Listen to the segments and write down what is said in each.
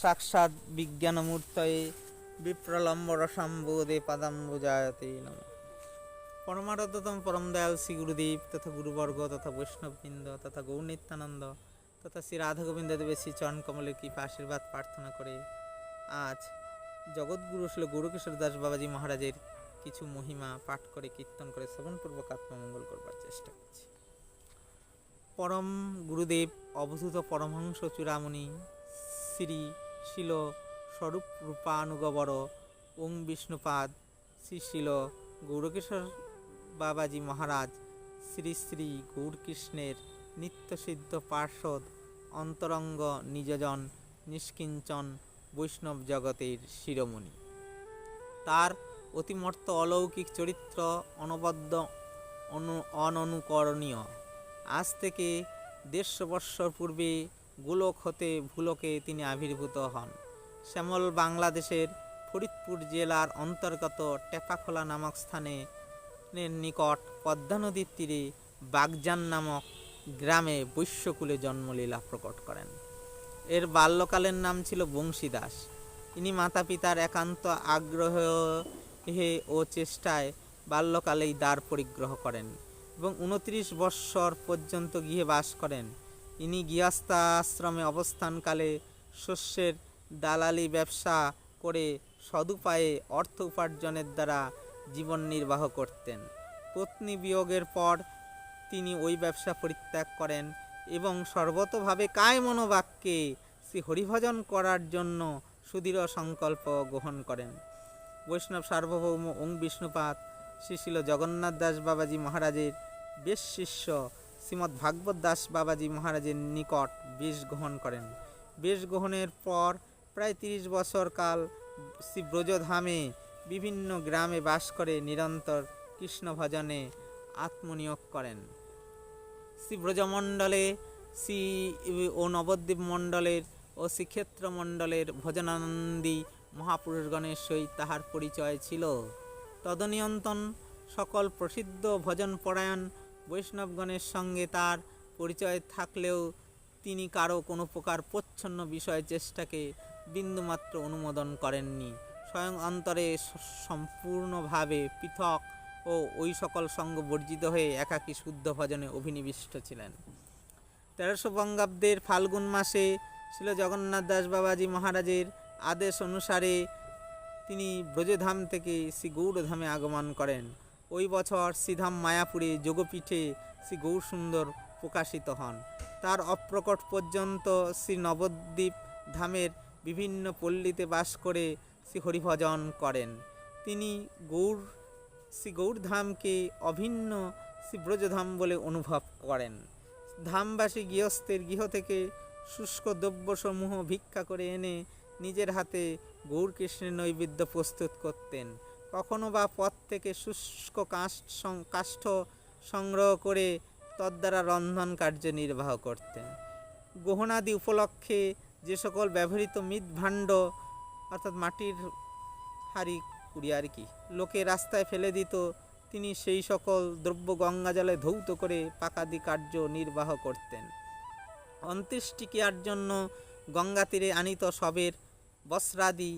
সাক্ষাৎ বিজ্ঞানমূর্তয়ে বিপ্রলম্বর সম্বোধে পাদাম্বুজায়তে নম। পরমারাধ্যতম পরম দয়াল শ্রী গুরুদেব তথা গুরুবর্গ তথা বৈষ্ণববৃন্দ তথা গৌর নিত্যানন্দ তথা শ্রী রাধা গোবিন্দ দেবের শ্রী চরণ কমলের কৃপা আশীর্বাদ প্রার্থনা করে আজ জগৎগুরু ছিল গৌরকিশোর দাস বাবাজি মহারাজের কিছু মহিমা পাঠ করে, কীর্তন করে শ্রবণপূর্বক আত্মমঙ্গল করবার চেষ্টা করছি। পরম গুরুদেব, অবধূত পরমহংস চূড়ামণি শ্রী শিল স্বরূপ রূপানুগবর। ওং বিষ্ণুপাদ। শ্রী শিল গৌরকিশোর বাবাজি মহারাজ। শ্রী শ্রী গৌরকৃষ্ণের নিত্যসিদ্ধ পার্শ্বদ অন্তরঙ্গ নিজজন নিষ্কিঞ্চন বৈষ্ণব জগতের শিরোমণি। তার অতিমর্ত অলৌকিক চরিত্র অনবদ্য, অনু, অননুকরণীয়। আজ থেকে দেড়শো বৎসর পূর্বে গোলক হতে ভুলকে তিনি আবির্ভূত হন। শ্যামল বাংলাদেশের ফরিদপুর জেলার অন্তর্গত টেপাখোলা নামক স্থানে নিকট পদ্মা নদীর তীরে বাগজান নামক গ্রামে বৈশ্যকুলে জন্মলীলা প্রকট করেন। এর বাল্যকালের নাম ছিল বংশীদাস। ইনি মাতা পিতার একান্ত আগ্রহ হে ও চেষ্টায় বাল্যকালেই দ্বার পরিগ্রহ করেন এবং উনত্রিশ বৎসর পর্যন্ত গৃহে বাস করেন। ইনি গিয়াস্তা গৃহস্থাশ্রমে অবস্থানকালে শস্যের দালালি ব্যবসা করে সদুপায়ে অর্থ উপার্জনের দ্বারা জীবন নির্বাহ করতেন। পত্নী বিয়োগের পর তিনি ওই ব্যবসা পরিত্যাগ করেন এবং সর্বতভাবে কায় মনোবাক্যে শ্রী হরিভজন করার জন্য সুদৃঢ় সংকল্প গ্রহণ করেন। বৈষ্ণব সার্বভৌম ওং বিষ্ণুপাত শ্রী জগন্নাথ দাস বাবাজি মহারাজের বেশ শিষ্য শ্রীমৎ ভাগবত দাস বাবাজি মহারাজের নিকট বেশ গ্রহণ করেন। বেশ গ্রহণের পর প্রায় তিরিশ বছর কাল শ্রী ব্রজধামে বিভিন্ন গ্রামে বাস করে নিরন্তর কৃষ্ণ ভজনে আত্মনিয়োগ করেন। শ্রী ব্রজমণ্ডলে শ্রী ও নবদ্বীপ মণ্ডলের ও শ্রীক্ষেত্র মণ্ডলের ভজনানন্দী মহাপুরুষগণের সহিত তাহার পরিচয় ছিল। তদনিয়ন্তন সকল প্রসিদ্ধ ভজন পরায়ণ বৈষ্ণবগণের সঙ্গে তার পরিচয় থাকলেও তিনি কারও কোনো প্রকার প্রচ্ছন্ন বিষয় চেষ্টাকে বিন্দুমাত্র অনুমোদন করেননি। স্বয়ং অন্তরে সম্পূর্ণভাবে পৃথক ও ওই সকল সঙ্গ বর্জিত হয়ে একাকী শুদ্ধ ভজনে অভিনিবিষ্ট ছিলেন। তেরোশো বঙ্গাব্দের ফাল্গুন মাসে ছিল জগন্নাথ দাস বাবাজি মহারাজের আদেশ অনুসারে তিনি ব্রজধাম থেকে শ্রী গৌরধামে আগমন করেন। ওই বছর শ্রীধাম মায়াপুরে যোগপীঠে শ্রী গৌরসুন্দর প্রকাশিত হন। তার অপ্রকট পর্যন্ত শ্রী নবদ্বীপ ধামের বিভিন্ন পল্লীতে বাস করে শ্রী হরিভজন করেন। তিনি গৌর, শ্রী গৌরধামকে অভিন্ন শ্রী ব্রজধাম বলে অনুভব করেন। ধামবাসী গৃহস্থের গৃহ থেকে শুষ্ক দ্রব্যসমূহ ভিক্ষা করে এনে নিজের হাতে গৌরকৃষ্ণের নৈবেদ্য প্রস্তুত করতেন। কখনো বা পথ থেকে শুষ্ক কাষ্ঠ কাষ্ঠ সংগ্রহ করে তদ্বারা রন্ধন কার্য নির্বাহ করতেন। গহনাদি উপলক্ষে যে সকল ব্যবহৃত মৃৎ ভাণ্ড, অর্থাৎ মাটির হাড়ি, কুড়ি আর কি, লোকে রাস্তায় ফেলে দিত, তিনি সেই সকল দ্রব্য গঙ্গা জলে ধৌত করে পাকাদি কার্য নির্বাহ করতেন। অন্ত্যেষ্টিক্রিয়ার জন্য গঙ্গা তীরে আনিত সবের বস্ত্রাদি,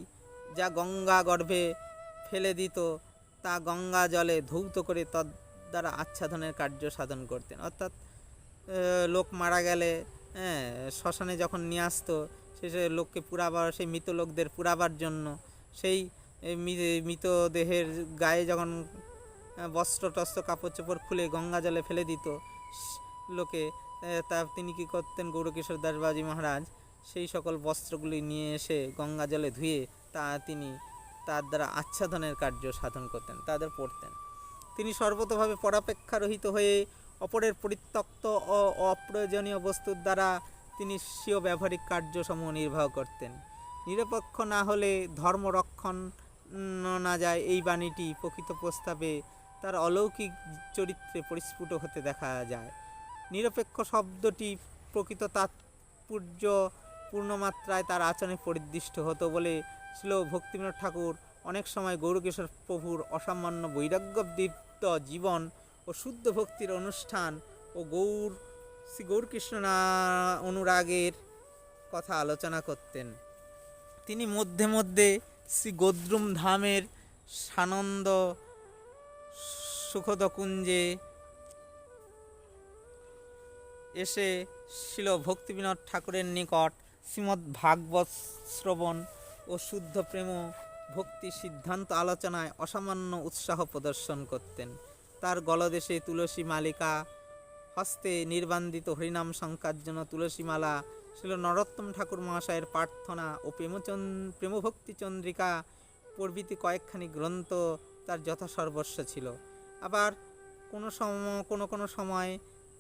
যা গঙ্গা গর্ভে ফেলে দিত তা গঙ্গা জলে ধৌত করে তদ দ্বারা আচ্ছাদনের কার্য সাধন করতেন। অর্থাৎ লোক মারা গেলে হ্যাঁ শ্মশানে যখন নিয়ে আসতো শেষে লোককে পুরাবার সেই মৃত লোকদের পুরাবার জন্য সেই এ, মি- মৃতদেহের গায়ে যখন বস্ত্র টস্ত্র কাপড় চোপড় খুলে গঙ্গা জলে ফেলে দিত লোকে তা তিনি কি করতেন গৌরকিশোর দাসবাজি মহারাজ? সেই সকল বস্ত্রগুলি নিয়ে এসে গঙ্গা জলে ধুয়ে তা তিনি তার দ্বারা আচ্ছাদনের কার্য সাধন করতেন, তাদের পড়তেন। তিনি সর্বতভাবে পরাপেক্ষা রহিত হয়ে অপরের পরিত্যক্ত ও অপ্রয়োজনীয় বস্তুর দ্বারা তিনি স্বীয় ব্যবহারিক কার্যসমূহ নির্বাহ করতেন। নিরপেক্ষ না হলে ধর্ম রক্ষণ না যায় এই বাণীটি প্রকৃত প্রস্তাবে তার অলৌকিক চরিত্রে পরিস্ফুট হতে দেখা যায়। নিরপেক্ষ শব্দটি প্রকৃত তাৎপর্য পূর্ণমাত্রায় তার আচরণে পরিদৃষ্ট হতো বলে ছিল ভক্তিবিনোদ ঠাকুর। অনেক সময় গৌরকিশোর প্রভুর অসামান্য বৈরাগ্যদীপ্ত জীবন ও শুদ্ধ ভক্তির অনুষ্ঠান ও গৌর, শ্রী গৌরকৃষ্ণ অনুরাগের কথা আলোচনা করতেন। তিনি মধ্যে মধ্যে শ্রী গোদ্রুম ধামের সানন্দ সুখদ কুঞ্জে এসে ছিল ভক্তিবিনোদ ঠাকুরের নিকট শ্রীমদ্ ভাগবত শ্রবণ ও শুদ্ধ প্রেম ভক্তি সিদ্ধান্ত আলোচনায় অসামান্য উৎসাহ প্রদর্শন করতেন। তার গলদেশে তুলসী মালিকা, হস্তে নির্বান্দিত হরিনাম সংখ্যার জন্য তুলসী মালা, ছিল নরোত্তম ঠাকুর মহাশয়ের প্রার্থনা ও প্রেমচন, প্রেমভক্তি চন্দ্রিকা প্রভৃতি কয়েকখানি গ্রন্থ তার যথাসর্বস্ব ছিল। আবার কোনো সম, কোনো কোনো সময়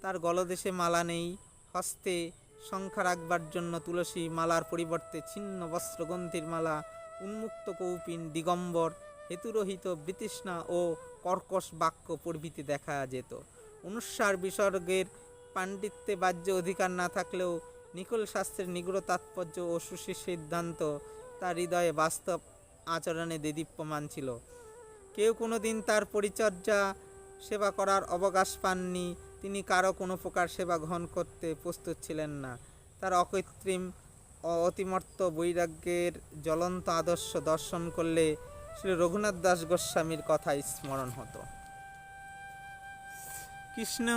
তার গলদেশে মালা নেই, হস্তে সংখ্যা রাখবার জন্য তুলসী মালার পরিবর্তে ছিন্ন বস্ত্রগন্ধির মালা, উন্মুক্ত কৌপিন, দিগম্বর, হেতুরহিত বিতৃষ্ণা ও কর্কশ বাক্য প্রভৃতি দেখা যেত। অনুস্বার বিসর্গের পাণ্ডিত্যে বাহ্য অধিকার না থাকলেও নিকল শাস্ত্রের নিগুড় তাৎপর্য ও সুশীর সিদ্ধান্ত তার হৃদয়ে বাস্তব আচরণে দেদীপ্যমান ছিল। কেউ কোনো দিন তার পরিচর্যা, সেবা করার অবকাশ পাননি তিনি কারও কোনো প্রকার সেবা গ্রহণ করতে প্রস্তুত ছিলেন না। তার অকৃত্রিম অতিমর্ত বৈরাগ্যের জ্বলন্ত আদর্শ দর্শন করলে শ্রী রঘুনাথ দাস গোস্বামীর কথাই স্মরণ হতো। কৃষ্ণ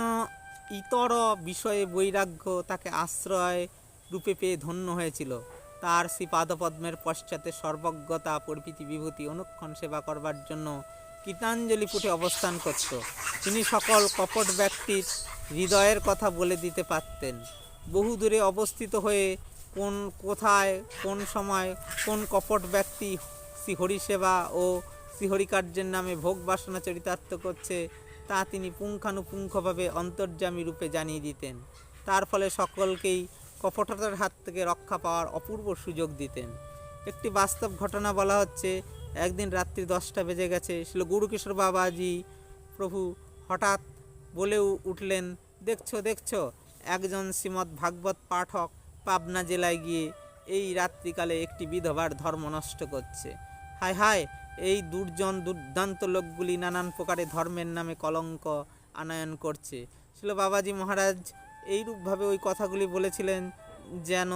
ইতর বিষয়ে বৈরাগ্য তাকে আশ্রয় রূপে পেয়ে ধন্য হয়েছিল। তার শ্রী পাদপদ্মের পশ্চাতে সর্বজ্ঞতা, প্রভৃতি বিভূতি, অনুক্ষণ সেবা করবার জন্য কীটাঞ্জলি পুটে অবস্থান করত। তিনি সকল কপট ব্যক্তির হৃদয়ের কথা বলে দিতে পারতেন। বহু দূরে অবস্থিত হয়ে কোন কোথায়, কোন সময়, কোন কপট ব্যক্তি শ্রী হরিসেবা ও শ্রীহরিকার্যের নামে ভোগ বাসনা চরিতার্থ করছে, তা তিনি পুঙ্খানুপুঙ্খভাবে অন্তর্যামী রূপে জানিয়ে দিতেন। তার ফলে সকলকেই কপটতার হাত থেকে রক্ষা পাওয়ার অপূর্ব সুযোগ দিতেন। একটি বাস্তব ঘটনা বলা হচ্ছে একদিন রাত্রি দশটা বেজে গেছে। ছিল গুরুকিশোর বাবাজি, প্রভু হঠাৎ বলেও উঠলেন, দেখছ দেখছ, একজন শ্রীমদ্ ভাগবত পাঠক পাবনা জেলায় গিয়ে এই রাত্রিকালে একটি বিধবার ধর্ম নষ্ট করছে। হায় হায়, এই দুর্জন দুর্দান্ত লোকগুলি নানান প্রকারে ধর্মের নামে কলঙ্ক আনয়ন করছে। ছিল বাবাজি মহারাজ, এইরূপভাবে ওই কথাগুলি বলেছিলেন যেন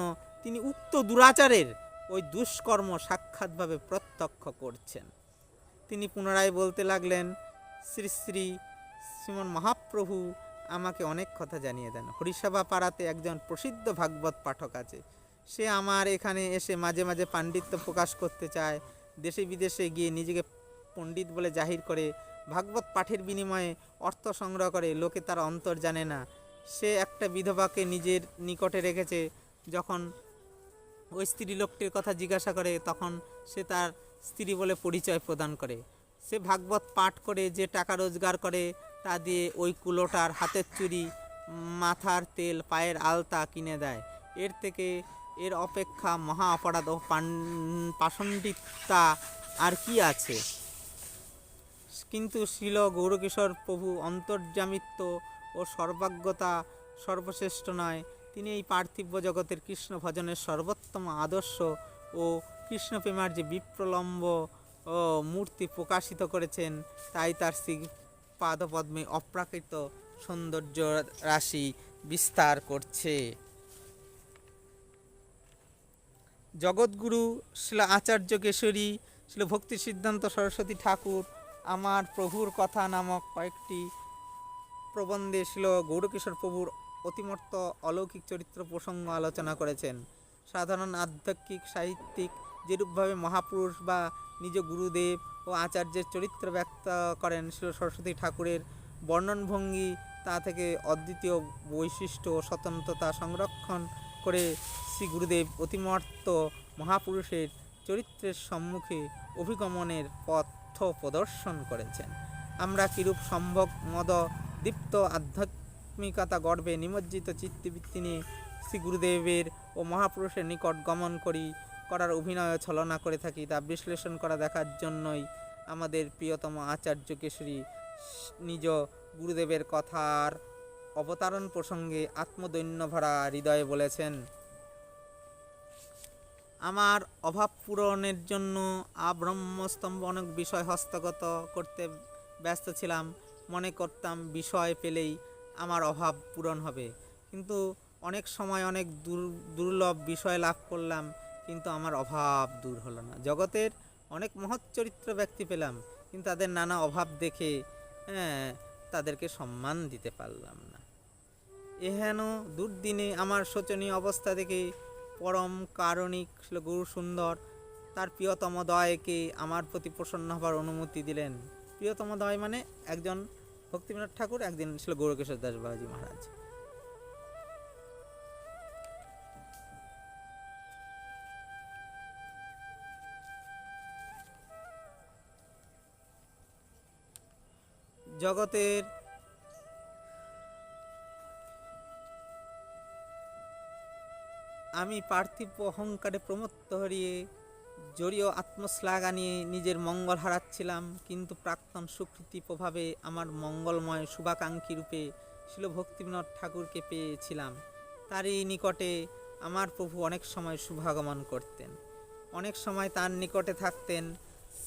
তিনি উক্ত দুরাচারের ওই দুষ্কর্ম সাক্ষাৎভাবে প্রত্যক্ষ করছেন। তিনি পুনরায় বলতে লাগলেন, শ্রী শ্রী শ্রীমন মহাপ্রভু, আমাকে অনেক কথা জানিয়ে দেন। হরিসভা পাড়াতে একজন প্রসিদ্ধ ভাগবত পাঠক আছে। সে আমার এখানে এসে মাঝে মাঝে পাণ্ডিত্য প্রকাশ করতে চায়। দেশে বিদেশে গিয়ে নিজেকে পণ্ডিত বলে জাহির করে ভাগবত পাঠের বিনিময়ে অর্থ সংগ্রহ করে, লোকে তার অন্তর জানে না। সে একটা বিধবাকে নিজের নিকটে রেখেছে, যখন ওই স্ত্রী লোকটির কথা জিজ্ঞাসা করে, তখন সে তার স্ত্রী বলে পরিচয় প্রদান করে। সে ভাগবত পাঠ করে, যে টাকা রোজগার করে, তা দিয়ে ওই কুলোটার হাতের চুরি মাথার তেল, পায়ের আলতা কিনে দেয়। এর থেকে এর অপেক্ষা মহা অপরাধ ও পাষণ্ডিতা আর কি আছে? কিন্তু শিল গৌরকিশোর প্রভু অন্তর্যামিত্ব ও সর্বাজ্ঞতা সর্বশ্রেষ্ঠ নয়। তিনি এই পার্থিব জগতের কৃষ্ণ ভজনের সর্বোত্তম আদর্শ ও কৃষ্ণপ্রেমার যে বিপ্রলম্ব মূর্তি প্রকাশিত করেছেন, তাই তার শ্রী পাদপদ্মে অপ্রাকৃত সৌন্দর্য রাশি বিস্তার করছে। জগৎগুরু শিল আচার্য কেশরী শিল ভক্তি সিদ্ধান্ত সরস্বতী ঠাকুর, আমার প্রভুর কথা নামক কয়েকটি প্রবন্ধে ছিল গৌরকিশোর প্রভুর অতিমর্ত অলৌকিক চরিত্র প্রসঙ্গ আলোচনা করেছেন। সাধারণ আধ্যাত্মিক, সাহিত্যিক, যেরূপভাবে মহাপুরুষ বা নিজ গুরুদেব ও আচার্যের চরিত্র ব্যক্ত করেন শিল সরস্বতী ঠাকুরের বর্ণনভঙ্গি, তা থেকে অদ্বিতীয় বৈশিষ্ট্য ও স্বতন্ত্রতা সংরক্ষণ করে শ্রী গুরুদেব অতিমর্ত মহাপুরুষের চরিত্রের সম্মুখে অভিগমনের পথ প্রদর্শন করেছেন। আমরা কিরূপ সম্ভব মদ দীপ্ত আধ্যাত্মিকতা গর্বে নিমজ্জিত চিত্তবৃত্তি নিয়ে শ্রী গুরুদেবের ও মহাপুরুষের নিকট গমন করি, করার অভিনয় ছলনা করে থাকি তা বিশ্লেষণ করা দেখার জন্যই আমাদের প্রিয়তম আচার্য কেশরী নিজ গুরুদেবের কথার অবতারণ প্রসঙ্গে আত্মদৈন্য ভরা হৃদয়ে বলেছেন, আমার অভাব পূরণের জন্য আব্রহ্মস্তম্ভ অনেক বিষয় হস্তগত করতে ব্যস্ত ছিলাম, মনে করতাম বিষয় পেলেই আমার অভাব পূরণ হবে। কিন্তু অনেক সময় অনেক দুর- দুর্লভ বিষয় লাভ করলাম, কিন্তু আমার অভাব দূর হলো না। জগতের অনেক মহৎ চরিত্র ব্যক্তি পেলাম, কিন্তু তাদের নানা অভাব দেখে হ্যাঁ তাদেরকে সম্মান দিতে পারলাম না। এহেন দুর্দিনে আমার শোচনীয় অবস্থা দেখে পরম কারণিক গুরু সুন্দর তার প্রিয়তম দয়কে আমার প্রতি প্রসন্ন হবার অনুমতি দিলেন। প্রিয়তম দয় মানে একজন ভক্তিবিনোদ ঠাকুর একদিন ছিল গৌরকিশোর দাস বাবাজি মহারাজ। জগতের আমি পার্থিব অহংকারে প্রমত্ত হরিয়ে জড়ীয় আত্মশ্লাঘা নিয়ে নিজের মঙ্গল হারাচ্ছিলাম, কিন্তু প্রাক্তন সুকৃতি প্রভাবে আমার মঙ্গলময় শুভাকাঙ্ক্ষী রূপে ছিল ভক্তিবিনোদ ঠাকুরকে পেয়েছিলাম। তারই নিকটে আমার প্রভু অনেক সময় শুভাগমন করতেন। অনেক সময় তার নিকটে থাকতেন।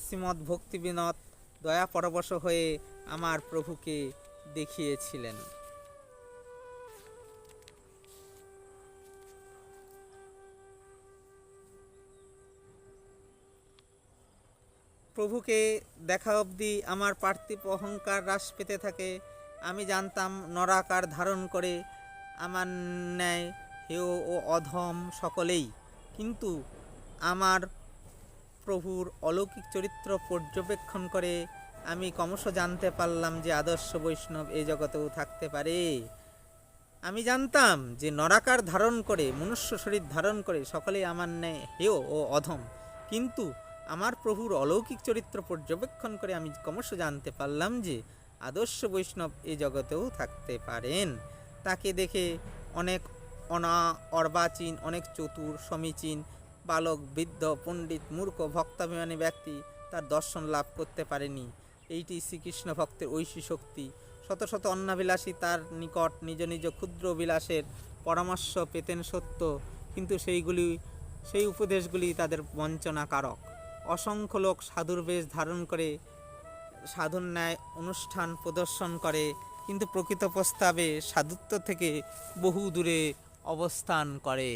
শ্রীমৎ ভক্তিবিনোদ দয়া পরবশ হয়ে আমার প্রভুকে দেখিয়েছিলেন। প্রভুকে দেখা অবধি আমার পার্থিব অহংকার হ্রাস পেতে থাকে। আমি জানতাম নরাকার ধারণ করে আমার ন্যায় হেয় ও অধম সকলেই। কিন্তু আমার প্রভুর অলৌকিক চরিত্র পর্যবেক্ষণ করে আমি ক্রমশ জানতে পারলাম যে আদর্শ বৈষ্ণব এই জগতেও থাকতে পারে। আমি জানতাম যে নরাকার ধারণ করে, মনুষ্য শরীর ধারণ করে সকলেই আমার ন্যায় হেয় ও অধম। কিন্তু আমার প্রভুর অলৌকিক চরিত্র পর্যবেক্ষণ করে আমি ক্রমশ জানতে পারলাম যে আদর্শ বৈষ্ণব এ জগতেও থাকতে পারেন। তাকে দেখে অনেক অনা, অর্বাচীন, অনেক চতুর, সমীচীন, বালক, বৃদ্ধ, পণ্ডিত, মূর্খ, ভক্তাভিমানী ব্যক্তি তার দর্শন লাভ করতে পারেনি। এইটি শ্রীকৃষ্ণ ভক্তের ঐশী শক্তি। শত শত অন্নাবিলাসী তার নিকট নিজ নিজ ক্ষুদ্র বিলাসের পরামর্শ পেতেন সত্য, কিন্তু সেইগুলি, সেই উপদেশগুলি তাদের বঞ্চনাকারক। অসংখ্য লোক সাধুর বেশ ধারণ করে সাধুর ন্যায় অনুষ্ঠান প্রদর্শন করে, কিন্তু প্রকৃত প্রস্তাবে সাধুত্ব থেকে বহু দূরে অবস্থান করে।